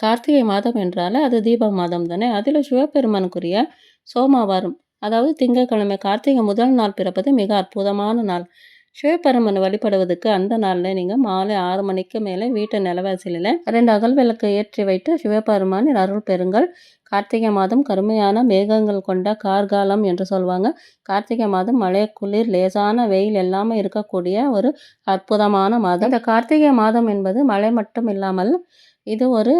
கார்த்திகை மாதம் என்றாலே அது தீப மாதம் தானே. அதில் சிவபெருமானுக்குரிய சோமவாரம் அதாவது திங்கட்கிழமை கார்த்திகை முதல் நாள் பிறப்பது மிக அற்புதமான நாள். சிவபெருமனை வழிபடுவதற்கு அந்த நாளில் நீங்கள் மாலை ஆறு மணிக்கு மேலே வீட்டு நிலவாசலில் ரெண்டு அகல் விளக்கு ஏற்றி வைத்து சிவபெருமானின் அருள் பெறுங்கள். கார்த்திகை மாதம் கருமையான மேகங்கள் கொண்ட கார்காலம் என்று சொல்லுவாங்க கார்த்திகை மாதம் மழை குளிர் லேசான வெயில் எல்லாமே இருக்கக்கூடிய ஒரு அற்புதமான மாதம். இந்த கார்த்திகை மாதம் என்பது மழை மட்டும் இல்லாமல் இது ஒரு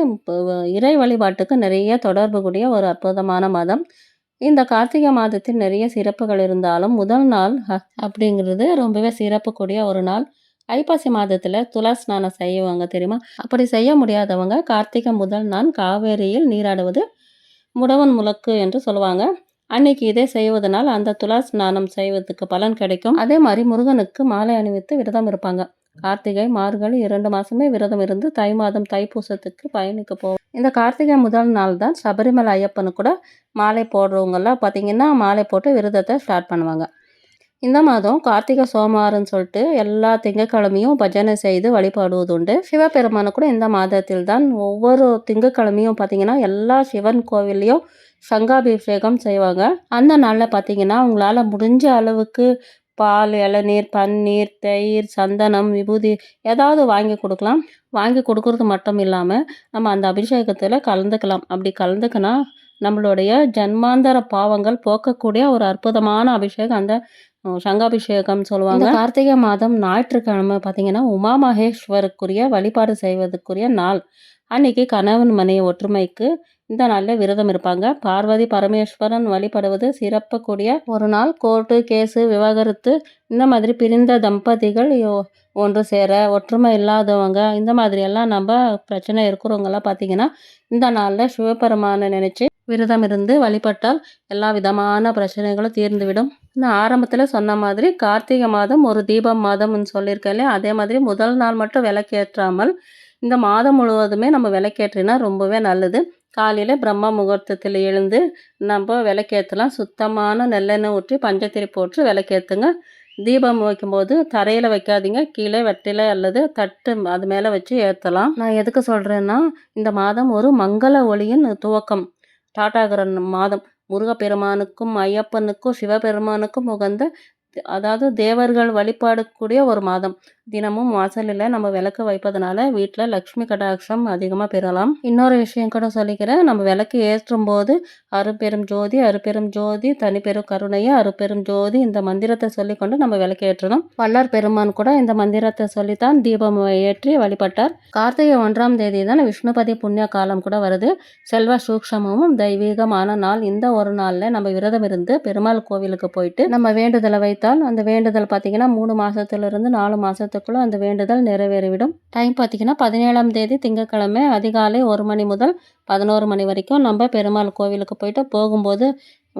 இறை வழிபாட்டுக்கு நிறைய தொடர்பு கூடிய ஒரு அற்புதமான மாதம். இந்த கார்த்திகை மாதத்தில் நிறைய சிறப்புகள் இருந்தாலும் முதல் நாள் அப்படிங்கிறது ரொம்பவே சிறப்புக்கூடிய ஒரு நாள். ஐப்பசி மாதத்தில் துலா ஸ்நானம் செய்வாங்க தெரியுமா? அப்படி செய்ய முடியாதவங்க கார்த்திகை முதல் நாள் காவேரியில் நீராடுவது முடவன் முழக்கு என்று சொல்லுவாங்க. அன்னைக்கு இதை செய்வதனால் அந்த துலா ஸ்நானம் செய்வதற்கு பலன் கிடைக்கும். அதே மாதிரி முருகனுக்கு மாலை அணிவித்து விரதம் இருப்பாங்க. கார்த்திகை மார்கழி இரண்டு மாதமே விரதம் இருந்து தை மாதம் தைப்பூசத்துக்கு பயணிக்க போவோம் இந்த கார்த்திகை முதல் நாள் தான் சபரிமலை ஐயப்பனு கூட மாலை போடுறவங்கெல்லாம் பார்த்திங்கன்னா மாலை போட்டு விரதத்தை ஸ்டார்ட் பண்ணுவாங்க. இந்த மாதம் கார்த்திகை சோமாருன்னு சொல்லிட்டு எல்லா திங்கக்கிழமையும் பஜனை செய்து வழிபாடுவது உண்டு சிவபெருமானு கூட இந்த மாதத்தில் தான் ஒவ்வொரு திங்கக்கிழமையும் பார்த்திங்கன்னா எல்லா சிவன் கோவில்லையும் சங்காபிஷேகம் செய்வாங்க. அந்த நாளில் பார்த்திங்கன்னா உங்களால் முடிஞ்ச அளவுக்கு பால் இளநீர் பன்னீர் தயிர் சந்தனம் விபூதி ஏதாவது வாங்கி கொடுக்கலாம். வாங்கி கொடுக்குறது மட்டும் இல்லாமல் நம்ம அந்த அபிஷேகத்தில் கலந்துக்கலாம். அப்படி கலந்துக்கினா நம்மளுடைய ஜன்மாந்தர பாவங்கள் போக்கக்கூடிய ஒரு அற்புதமான அபிஷேகம். அந்த சங்காபிஷேகம் சொல்லுவாங்க. கார்த்திகை மாதம் ஞாயிற்றுக்கிழமை பார்த்தீங்கன்னா உமா மகேஸ்வருக்குரிய வழிபாடு செய்வதற்குரிய நாள். அன்னைக்கு கணவன் மனைவி ஒற்றுமைக்கு இந்த நாளில் விரதம் இருப்பாங்க. பார்வதி பரமேஸ்வரன் வழிபடுவது சிறப்பக்கூடிய ஒரு நாள். கோர்ட்டு கேஸு விவாகரத்து இந்த மாதிரி பிரிந்த தம்பதிகள் ஒன்று சேர ஒற்றுமை இல்லாதவங்க இந்த மாதிரியெல்லாம் நம்ம பிரச்சனை இருக்கிறவங்கெல்லாம் பார்த்திங்கன்னா இந்த நாளில் சிவபெருமானை நினச்சி விரதம் இருந்து வழிபட்டால் எல்லா விதமான பிரச்சனைகளும் தீர்ந்துவிடும். நான் ஆரம்பத்தில் சொன்ன மாதிரி கார்த்திகை மாதம் ஒரு தீபம் மாதம்னு சொல்லியிருக்கேன் அதே மாதிரி முதல் நாள் மட்டும் விளக்கேற்றாமல் இந்த மாதம் முழுவதுமே நம்ம விளக்கேற்றினா ரொம்பவே நல்லது. காலையில் பிரம்ம முகூர்த்தத்தில் எழுந்து நம்ம விளக்கேற்றலாம். சுத்தமான நெல்லெண்ணெய் ஊற்றி பஞ்சத்திரி போட்டு விளக்கேற்றுங்க தீபம் வைக்கும்போது தரையில் வைக்காதீங்க. கீழே வெட்டில அல்லது தட்டு அது மேலே வச்சு ஏற்றலாம் நான் எதுக்கு சொல்கிறேன்னா இந்த மாதம் ஒரு மங்கள ஒளியின் துவக்கம். டாட்டாகிற மாதம் முருகப்பெருமானுக்கும் ஐயப்பனுக்கும் சிவபெருமானுக்கும் உகந்த அதாவது தேவர்கள் வழிபாடக்கூடிய ஒரு மாதம். தினமும் வாசலில் நம்ம விளக்கு வைப்பதனால வீட்டில் லக்ஷ்மி கடாட்சம் அதிகமாக பெறலாம். இன்னொரு விஷயம் கூட சொல்லிக்கிறேன். நம்ம விளக்கு ஏற்றும் போது அருப்பெரும் ஜோதி அருப்பெரும் ஜோதி தனிப்பெரும் கருணையை அருப்பெரும் ஜோதி இந்த மந்திரத்தை சொல்லிக்கொண்டு நம்ம விளக்கு ஏற்றணும். வல்லார் பெருமான் கூட இந்த மந்திரத்தை சொல்லித்தான் தீபம் ஏற்றி வழிபட்டார். கார்த்திகை ஒன்றாம் தேதி தான் விஷ்ணுபதி புண்ணிய காலம் கூட வருது. செல்வ சூக்ஷமும் தெய்வீகமான நாள். இந்த ஒரு நாளில் நம்ம விரதம் இருந்து பெருமாள் கோவிலுக்கு போயிட்டு நம்ம வேண்டுதலை கொடுத்தால் அந்த வேண்டுதல் பார்த்திங்கன்னா மூணு மாதத்துலேருந்து நாலு மாதத்துக்குள்ளே அந்த வேண்டுதல் நிறைவேறிவிடும். டைம் பார்த்திங்கன்னா பதினேழாம் தேதி திங்கக்கிழமை அதிகாலை ஒரு மணி முதல் பதினோரு மணி வரைக்கும் நம்ம பெருமாள் கோவிலுக்கு போயிட்டு போகும்போது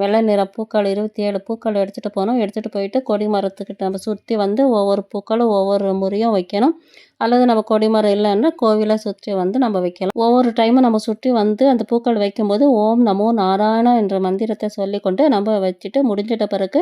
வெள்ளை நிற பூக்கள் இருபத்தி ஏழு பூக்கள் எடுத்துகிட்டு போகணும். எடுத்துகிட்டு போயிட்டு கொடி மரத்துக்கிட்ட நம்ம சுற்றி வந்து ஒவ்வொரு பூக்களும் ஒவ்வொரு முறையும் வைக்கணும். அல்லது நம்ம கொடிமரம் இல்லைன்னா கோவிலை சுற்றி வந்து நம்ம வைக்கலாம். ஒவ்வொரு டைமும் நம்ம சுற்றி வந்து அந்த பூக்கள் வைக்கும்போது ஓம் நமோ நாராயணா என்ற மந்திரத்தை சொல்லிக்கொண்டு நம்ம வச்சுட்டு முடிஞ்சிட்ட பிறகு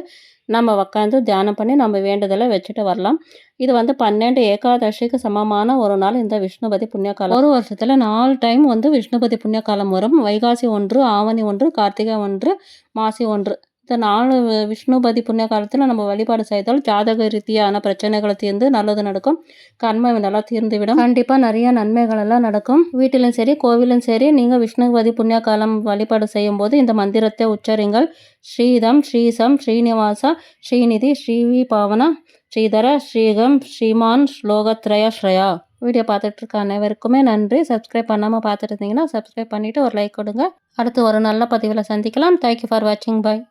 நம்ம உக்காந்து தியானம் பண்ணி நம்ம வேண்டுதலை வச்சுட்டு வரலாம். இது வந்து பன்னெண்டு ஏகாதசிக்கு சமமான ஒரு நாள் இந்த விஷ்ணுபதி புண்ணியகாலம். ஒரு வருஷத்தில் நாலு டைம் வந்து விஷ்ணுபதி புண்ணியகாலம் வரும். வைகாசி ஒன்று ஆவணி ஒன்று கார்த்திகை ஒன்று மாசி ஒன்று. இந்த நாலு விஷ்ணுபதி புண்ணிய காலத்தில் நம்ம வழிபாடு செய்தால் ஜாதக ரீதியான பிரச்சனைகளை தீர்ந்து நல்லது நடக்கும். கண்மை நல்லா தீர்ந்துவிடும். கண்டிப்பாக நிறைய நன்மைகள் எல்லாம் நடக்கும். வீட்டிலும் சரி கோவிலும் சரி நீங்கள் விஷ்ணுபதி புண்ணிய காலம் வழிபாடு செய்யும் போது இந்த மந்திரத்தை உச்சரிங்கள். ஸ்ரீதம் ஸ்ரீசம் ஸ்ரீனிவாசா ஸ்ரீநிதி ஸ்ரீவி பாவனா ஸ்ரீதர ஸ்ரீகம் ஸ்ரீமான் ஸ்லோகத்ரயா ஸ்ரயா. வீடியோ பார்த்துட்டு இருக்க அனைவருக்குமே நன்றி. சப்ஸ்கிரைப் பண்ணாமல் பார்த்துட்டு இருந்தீங்கன்னா சப்ஸ்கிரைப் பண்ணிவிட்டு ஒரு லைக் கொடுங்க. அடுத்து ஒரு நல்ல பதிவில் சந்திக்கலாம். தேங்க்யூ ஃபார் வாட்சிங் பாய்